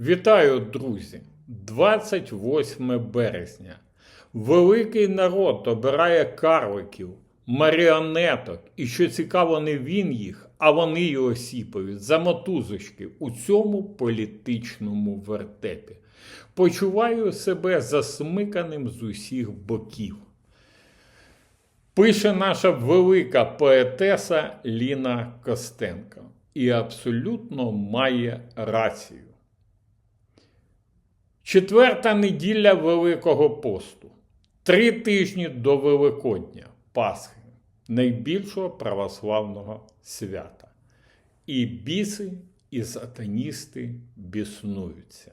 Вітаю, друзі! 28 березня. Великий народ обирає карликів, маріонеток, і що цікаво, не він їх, а вони його сіпають за мотузочки у цьому політичному вертепі. Почуваю себе засмиканим з усіх боків. Пише наша велика поетеса Ліна Костенко. І абсолютно має рацію. Четверта неділя Великого посту. Три тижні до Великодня Пасхи, найбільшого православного свята. І біси, і сатаністи біснуються.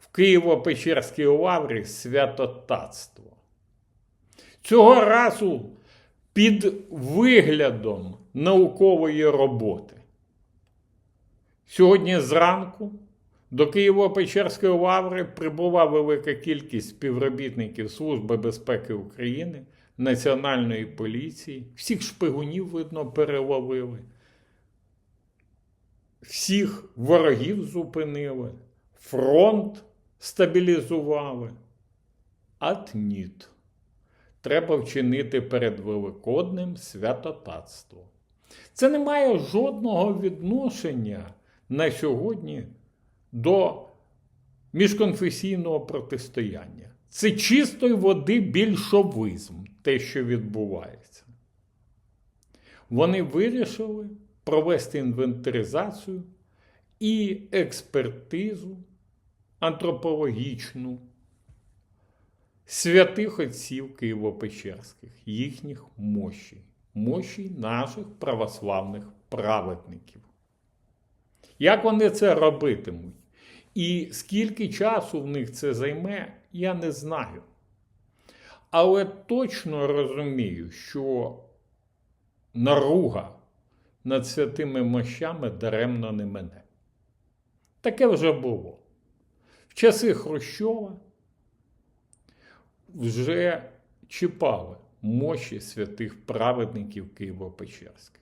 В Києво-Печерській лаврі святотатство. Цього разу під виглядом наукової роботи. Сьогодні зранку до Києво-Печерської лаври прибула велика кількість співробітників Служби безпеки України, Національної поліції. Всіх шпигунів, видно, переловили. Всіх ворогів зупинили, фронт стабілізували. Ат ніт. Треба вчинити перед Великодним святотатство. Це не має жодного відношення на сьогодні до міжконфесійного протистояння. Це чистої води більшовизм, те, що відбувається. Вони вирішили провести інвентаризацію і експертизу антропологічну святих отців Києво-Печерських, їхніх мощей, мощей наших православних праведників. Як вони це робитимуть? І скільки часу в них це займе, я не знаю. Але точно розумію, що наруга над святими мощами даремно не мене. Таке вже було. В часи Хрущова вже чіпали мощі святих праведників Києво-Печерських,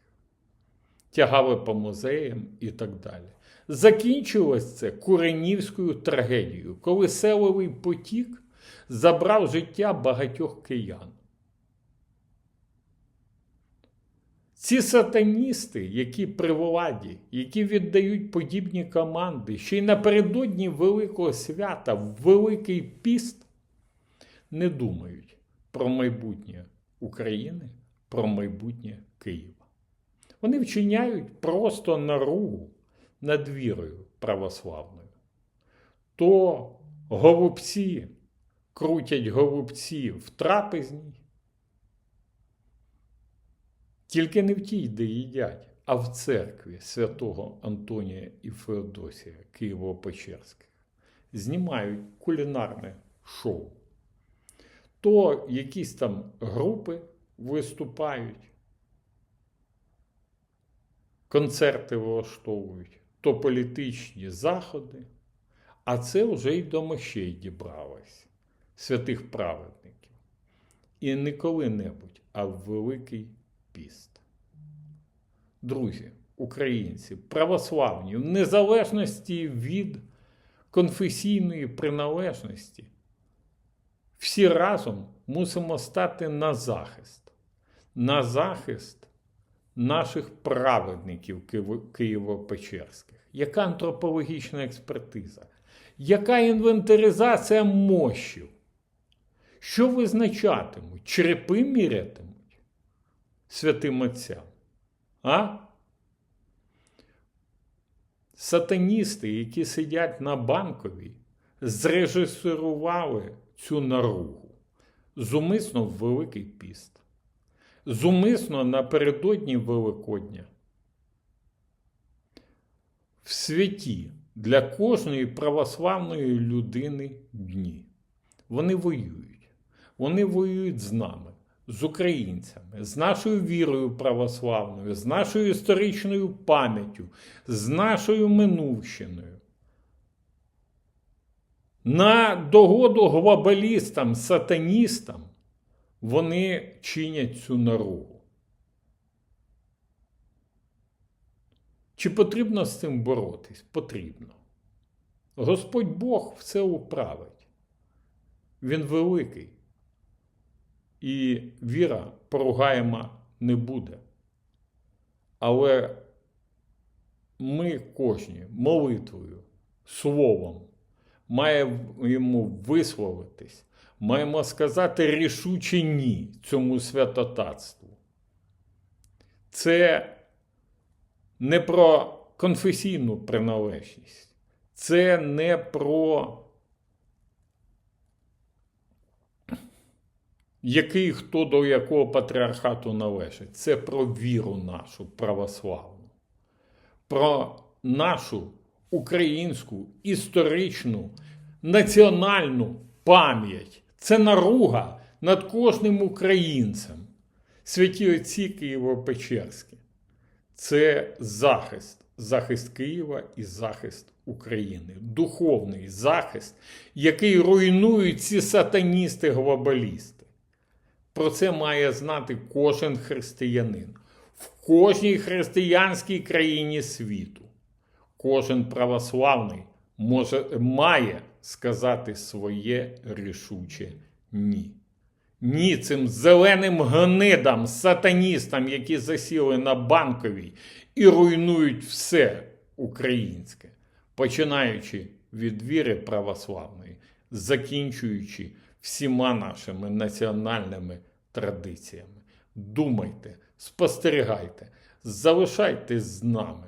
тягали по музеям і так далі. Закінчилось це Куренівською трагедією, коли селовий потік забрав життя багатьох киян. Ці сатаністи, які при владі, які віддають подібні команди, ще й напередодні Великого свята в Великий піст, не думають про майбутнє України, про майбутнє Києва. Вони вчиняють просто наругу над вірою православною. То голубці крутять голубці в трапезній, тільки не в тій, де їдять, а в церкві святого Антонія і Феодосія Києво-Печерських. Знімають кулінарне шоу. То якісь там групи виступають, концерти влаштовують, то політичні заходи, а це вже й до мощей дібралось святих праведників. І не коли-небудь, а в Великий піст. Друзі, українці, православні, в незалежності від конфесійної приналежності, всі разом мусимо стати на захист, на захист наших праведників Києво-Печерських. Яка антропологічна експертиза? Яка інвентаризація мощів? Що визначатимуть? Черепи мірятимуть святим отцям? А? Сатаністи, які сидять на банковій, зрежисерували цю наругу зумисно в Великий піст, зумисно напередодні Великодня. В святі для кожної православної людини дні. Вони воюють. Вони воюють з нами, з українцями, з нашою вірою православною, з нашою історичною пам'яттю, з нашою минувщиною. На догоду глобалістам, сатаністам вони чинять цю наругу. Чи потрібно з цим боротись? Потрібно. Господь Бог все управить. Він великий. І віра поругаєма не буде. Але ми кожні молитвою, словом маємо висловитись, маємо сказати рішуче ні цьому святотатству. Це не про конфесійну приналежність, це не про який хто до якого патріархату належить. Це про віру нашу православну, про нашу українську історичну національну пам'ять. Це наруга над кожним українцем. Святі отці Києво-Печерські. Це захист, захист Києва і захист України, духовний захист, який руйнують ці сатаністи-глобалісти. Про це має знати кожен християнин в кожній християнській країні світу. Кожен православний може, має сказати своє рішуче ні. Ні цим зеленим гнидам, сатаністам, які засіли на банковій і руйнують все українське, починаючи від віри православної, закінчуючи всіма нашими національними традиціями. Думайте, спостерігайте, залишайтесь з нами.